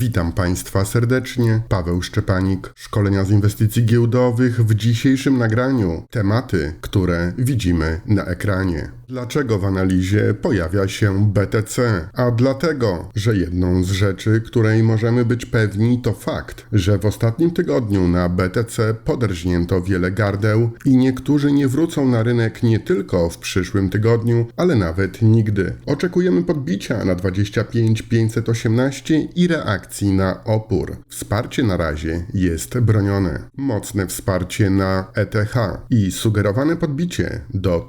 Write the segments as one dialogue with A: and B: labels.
A: Witam Państwa serdecznie. Paweł Szczepanik, szkolenia z inwestycji giełdowych. W dzisiejszym nagraniu tematy, które widzimy na ekranie. Dlaczego w analizie pojawia się BTC? A dlatego, że jedną z rzeczy, której możemy być pewni, to fakt, że w ostatnim tygodniu na BTC poderżnięto wiele gardeł i niektórzy nie wrócą na rynek nie tylko w przyszłym tygodniu, ale nawet nigdy. Oczekujemy podbicia na 25 518 i reakcji na opór. Wsparcie na razie jest bronione. Mocne wsparcie na ETH i sugerowane podbicie do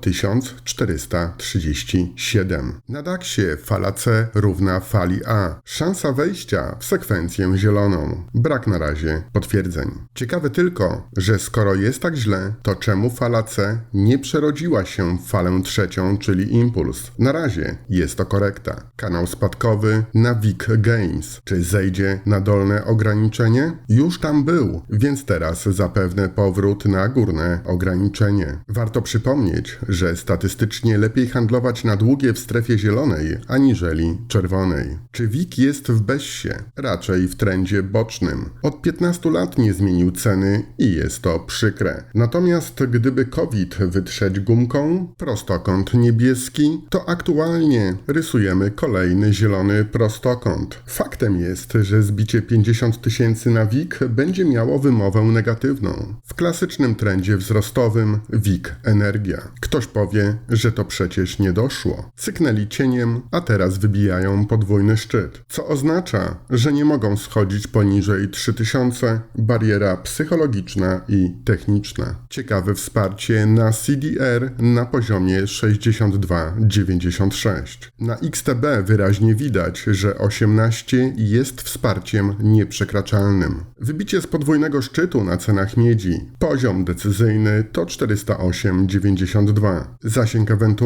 A: 1437. Na DAXie fala C równa fali A. Szansa wejścia w sekwencję zieloną. Brak na razie potwierdzeń. Ciekawe tylko, że skoro jest tak źle, to czemu fala C nie przerodziła się w falę trzecią, czyli impuls? Na razie jest to korekta. Kanał spadkowy na Vic Games. Czy zejdzie na dolne ograniczenie? Już tam był, więc teraz zapewne powrót na górne ograniczenie. Warto przypomnieć, że statystycznie lepiej handlować na długie w strefie zielonej, aniżeli czerwonej. Czy WIG jest w bezsie? Raczej w trendzie bocznym. Od 15 lat nie zmienił ceny i jest to przykre. Natomiast gdyby COVID wytrzeć gumką, prostokąt niebieski, to aktualnie rysujemy kolejny zielony prostokąt. Faktem jest, że zbicie 50 tysięcy na WIG będzie miało wymowę negatywną. W klasycznym trendzie wzrostowym WIG energia. Ktoś powie, że to przecież nie doszło. Syknęli cieniem, a teraz wybijają podwójny szczyt. Co oznacza, że nie mogą schodzić poniżej 3000, bariera psychologiczna i techniczna. Ciekawe wsparcie na CDR na poziomie 62,96. Na XTB wyraźnie widać, że 18 jest wsparciem nieprzekraczalnym. Wybicie z podwójnego szczytu na cenach miedzi. Poziom decyzyjny to 408,92. Zasięg ewentualny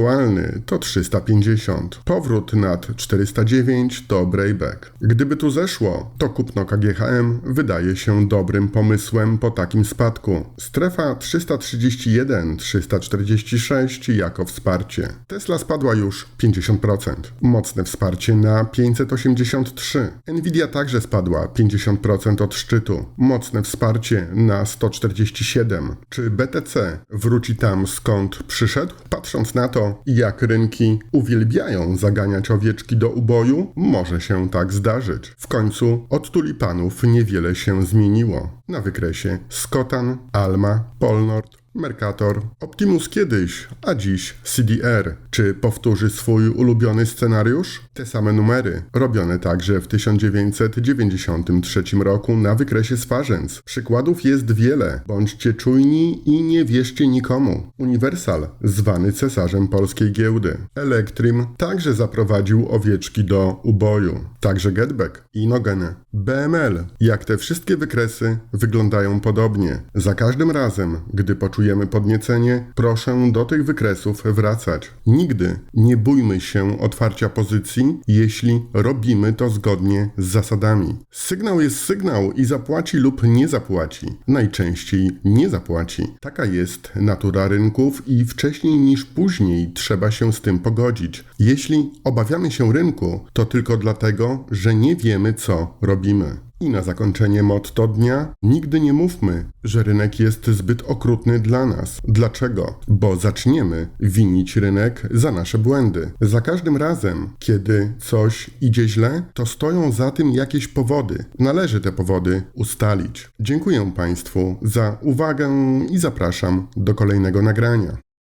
A: to 350. Powrót nad 409 to breakback. Gdyby tu zeszło, to kupno KGHM wydaje się dobrym pomysłem po takim spadku. Strefa 331-346 jako wsparcie. Tesla spadła już 50%. Mocne wsparcie na 583. Nvidia także spadła 50% od szczytu. Mocne wsparcie na 147. Czy BTC wróci tam skąd przyszedł? Patrząc na to, jak rynki uwielbiają zaganiać owieczki do uboju, może się tak zdarzyć. W końcu od tulipanów niewiele się zmieniło. Na wykresie Skotan, Alma, Polnord, Mercator, Optimus kiedyś, a dziś CDR. Czy powtórzy swój ulubiony scenariusz? Te same numery, robione także w 1993 roku na wykresie Swarzędz. Przykładów jest wiele. Bądźcie czujni i nie wierzcie nikomu. Universal, zwany cesarzem polskiej giełdy. Elektrim także zaprowadził owieczki do uboju. Także Getback, Inogen, BML. Jak te wszystkie wykresy wyglądają podobnie. Za każdym razem, gdy poczujemy podniecenie, proszę do tych wykresów wracać. Nigdy nie bójmy się otwarcia pozycji, jeśli robimy to zgodnie z zasadami. Sygnał jest sygnał i zapłaci lub nie zapłaci. Najczęściej nie zapłaci. Taka jest natura rynków i wcześniej niż później trzeba się z tym pogodzić. Jeśli obawiamy się rynku, to tylko dlatego, że nie wiemy, co robimy. I na zakończenie motto dnia: nigdy nie mówmy, że rynek jest zbyt okrutny dla nas. Dlaczego? Bo zaczniemy winić rynek za nasze błędy. Za każdym razem, kiedy coś idzie źle, to stoją za tym jakieś powody. Należy te powody ustalić. Dziękuję Państwu za uwagę i zapraszam do kolejnego nagrania.